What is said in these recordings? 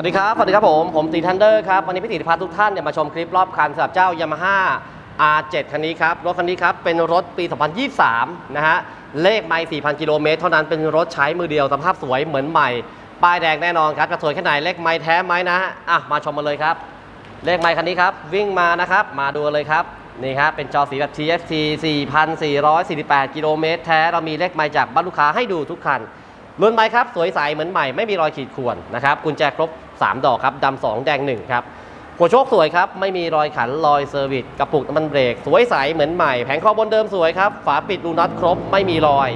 วัสดีครับสวัสดีครับผม ผมตีทันเดอร์ครับ วันนี้พี่ติพาทุกท่านเนี่ยมาชมคลิปรอบคันสำหรับเจ้า Yamaha R7 คันนี้ครับ รถคันนี้ครับ เป็นรถปี 2023 นะฮะ เลขไม่4,000 กิโลเมตรเท่านั้นเป็นรถใช้มือเดียวสภาพสวยเหมือนใหม่ ป้ายแดงแน่นอนครับจะสวยแค่ไหนเลขไม่แท้ไหมนะฮะอะมาชมมาเลยครับ เลขไมค์คันนี้ครับ วิ่งมานะครับ มาดูเลยครับนี่ครับเป็นจอสีแบบ TFT 4,448 กิโลเมตรแท้เรามีเลขไมค์จากบ้านลูกค้าให้ดูทุกคันรุ่นไมค์ครับ สวยใสเหมือนใหม่ไม่มีรอยขีดข่วนนะครับกุญแจครบ 3 ดอกครับดำ2แดง1ครับหัวโชคสวยครับ ไม่มีรอยขันรอยเซอร์วิสกระปุกน้ำมันเบรก สวยใสเหมือนใหม่ แผงคอบนเดิมสวยครับ ฝาปิดรูน็อตครบไม่มีรอย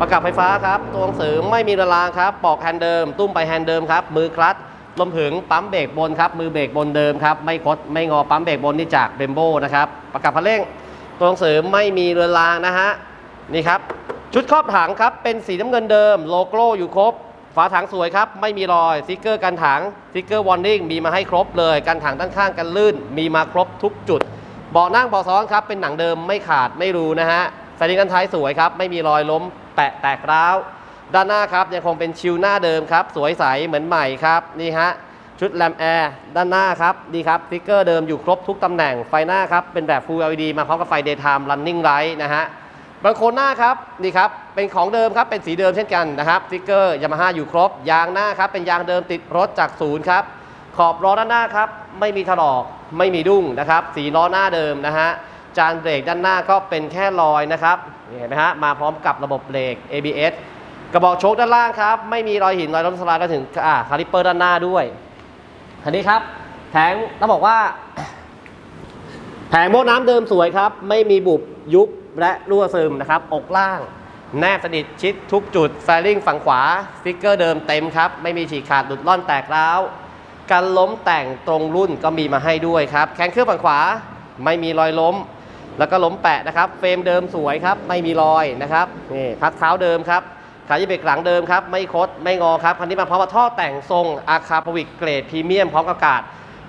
ประกับไฟฟ้าครับ ตัวหนังสือไม่มีระลางครับ ปอกแฮนด์เดิม ตุ้มไปแฮนด์เดิมครับ มือคลัตช์รวมถึงปั๊มเบรกบนครับ มือเบรกบนเดิมครับ ไม่คดไม่งอปั๊มเบรกบนนี่จากเบมโบนะครับ ประกับพันเร่ง ตัวหนังสือไม่มีเรือรางนะฮะ นี่ครับ ชุดครอบถังครับ เป็นสีน้ำเงินเดิม โลโก้อยู่ครบ ฝาถังสวยครับ ไม่มีรอยสติกเกอร์กันถังสติกเกอร์วอร์นิ่งมีมาให้ครบเลยกันถังด้านข้างกันลื่น มีมาครบทุกจุดเบาะนั่งเบาะซ้อนครับเป็นหนังเดิมไม่ขาดไม่รูนะฮะสายดินกันท้ายสวยครับ ไม่มีรอยล้ม แปะแตกร้าว ด้านหน้าครับยังคงเป็นชิวหน้าเดิมครับ สวยใสเหมือนใหม่ครับนี่ฮะชุดแลมแอร์ด้านหน้าครับดีครับสติกเกอร์เดิมอยู่ครบทุกตำแหน่งไฟหน้าครับเป็นแบบ Full LED มาพร้อมกับไฟ Daytime Running Light นะฮะ บางโคนหน้าครับนี่ครับเป็นของเดิมครับเป็นสีเดิมเช่นกันนะครับสติกเกอร์ยามาฮ่าอยู่ครบ ยางหน้าครับเป็นยางเดิมติดรถจากศูนย์ครับขอบล้อด้านหน้าครับไม่มีถลอกไม่มีดุ้งนะครับ สีล้อหน้าเดิมนะฮะจานเบรกด้านหน้าก็เป็นแค่รอยนะครับเห็นไหมฮะมาพร้อมกับระบบเบรก ABS กระบอกโชคด้านล่างครับไม่มีรอยหินรอยล้มสลายก็ถึงอ่าคาลิปเปอร์ด้านหน้าด้วยคันนี้ครับแผงต้องบอกว่า แผงโม้น้ำเดิมสวยครับ ไม่มีบุบยุบ และรั่วซึมนะครับ อกล่าง แนบสนิทชิดทุกจุดแฟลิงฝั่งขวาสติกเกอร์เดิมเต็มครับ ไม่มีฉีกขาดหลุดล่อนแตกร้าวการล้มแต่งตรงรุ่นก็มีมาให้ด้วยครับแข้งเครื่องฝั่งขวาไม่มีรอยล้ม แล้วก็ล้มแปะนะครับ เฟรมเดิมสวยครับ ไม่มีรอยนะครับนี่พักเท้าเดิมครับขายีเบรกหลังเดิมครับ ไม่คดไม่งอครับคันนี้มาพร้อมกับท่อแต่งทรงอาคาพวิกเกรดพรีเมียมพร้อมกับกาศ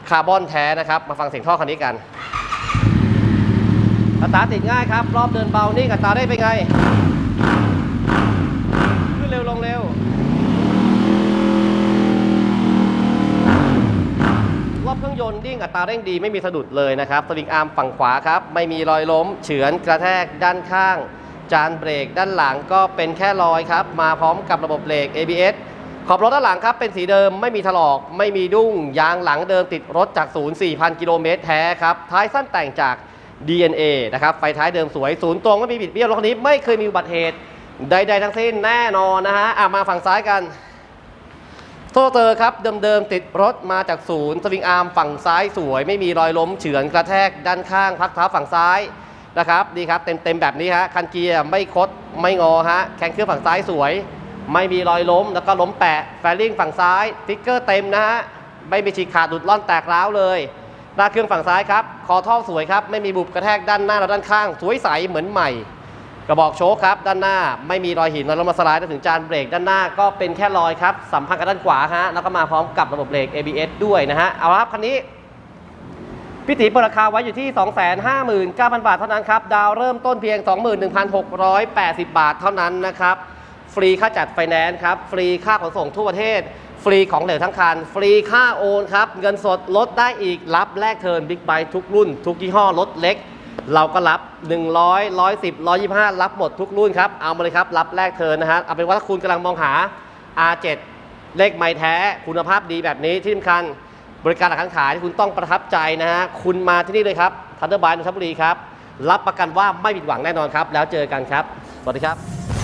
คาร์บอนแท้นะครับ มาฟังเสียงท่อคันนี้กัน อัตราติดง่ายครับ รอบเดินเบานี่อัตราได้เป็นไง ขึ้นเร็วลงเร็ว รอบเครื่องยนต์ดิ่งอัตราเร่งดีไม่มีสะดุดเลยนะครับ สวิงอาร์มฝั่งขวาครับ ไม่มีรอยล้ม เฉือนกระแทกด้านข้าง จานเบรกด้านหลังก็เป็นแค่รอยครับ มาพร้อมกับระบบเบรก ABS ขอบรถด้านหลังครับเป็นสีเดิมไม่มีถลอกไม่มีดุ้งยางหลังเดิมติดรถจากศูนย์4,000 กิโลเมตรแท้ครับท้ายสั้นแต่งจาก DNA นะครับ ไฟท้ายเดิมสวย ศูนย์ตรงไม่มีบิดเบี้ยวรถคันนี้ไม่เคยมีอุบัติเหตุใด ๆ ทั้งสิ้นแน่นอนนะฮะอะมาฝั่งซ้ายกัน โทเตอร์ครับ เดิม ๆ ติดรถมาจากศูนย์สวิงอาร์มฝั่งซ้ายสวย ไม่มีรอยล้มเฉือนกระแทกด้านข้าง พักเท้าฝั่งซ้ายนะครับดีครับ เต็ม ๆ แบบนี้ฮะคันเกียร์ไม่คดไม่งอฮะแข้งเครื่องฝั่งซ้ายสวย ไม่มีรอยล้มแล้วก็ล้มแปะแฟลิ่งฝั่งซ้ายติ๊กเกอร์เต็มนะฮะไม่มีฉีกขาดดุดล่อนแตกร้าวเลย หน้าเครื่องฝั่งซ้ายครับ คอท่อสวยครับ ไม่มีบุบกระแทกด้านหน้าและด้านข้าง สวยใสเหมือนใหม่ กระบอกโชคครับ ด้านหน้าไม่มีรอยหินรอยล้มมาสลายถึงจานเบรกด้านหน้าก็เป็นแค่รอยครับ สัมพันธ์กับด้านขวาฮะ แล้วก็มาพร้อมกับระบบเบรก ABS ด้วยนะฮะ เอาละครับคันนี้พี่ตีเปิดราคาไว้อยู่ที่ 259,000 บาทเท่านั้นครับ ดาวเริ่มต้นเพียง 21,680 บาทเท่านั้นนะครับ ฟรีค่าจัดไฟแนนซ์ครับ ฟรีค่าขนส่งทั่วประเทศ ฟรีของเหลวทั้งคัน ฟรีค่าโอนครับ เงินสดลดได้อีก รับแลกเทิร์นบิ๊กไบค์ทุกรุ่น ทุกยี่ห้อรถเล็ก เราก็รับ 100 110 125 รับหมดทุกรุ่นครับ เอามาเลยครับ รับแลกเทิร์นนะฮะ เอาเป็นว่าถ้าคุณกำลังมองหา R7 เลขไม้แท้คุณภาพดีแบบนี้ที่สำคัญบริการหลักการขายที่คุณต้องประทับใจนะฮะ คุณมาที่นี่เลยครับทันเดอร์บายนนทบุรีครับ รับประกันว่าไม่ผิดหวังแน่นอนครับ แล้วเจอกันครับ สวัสดีครับ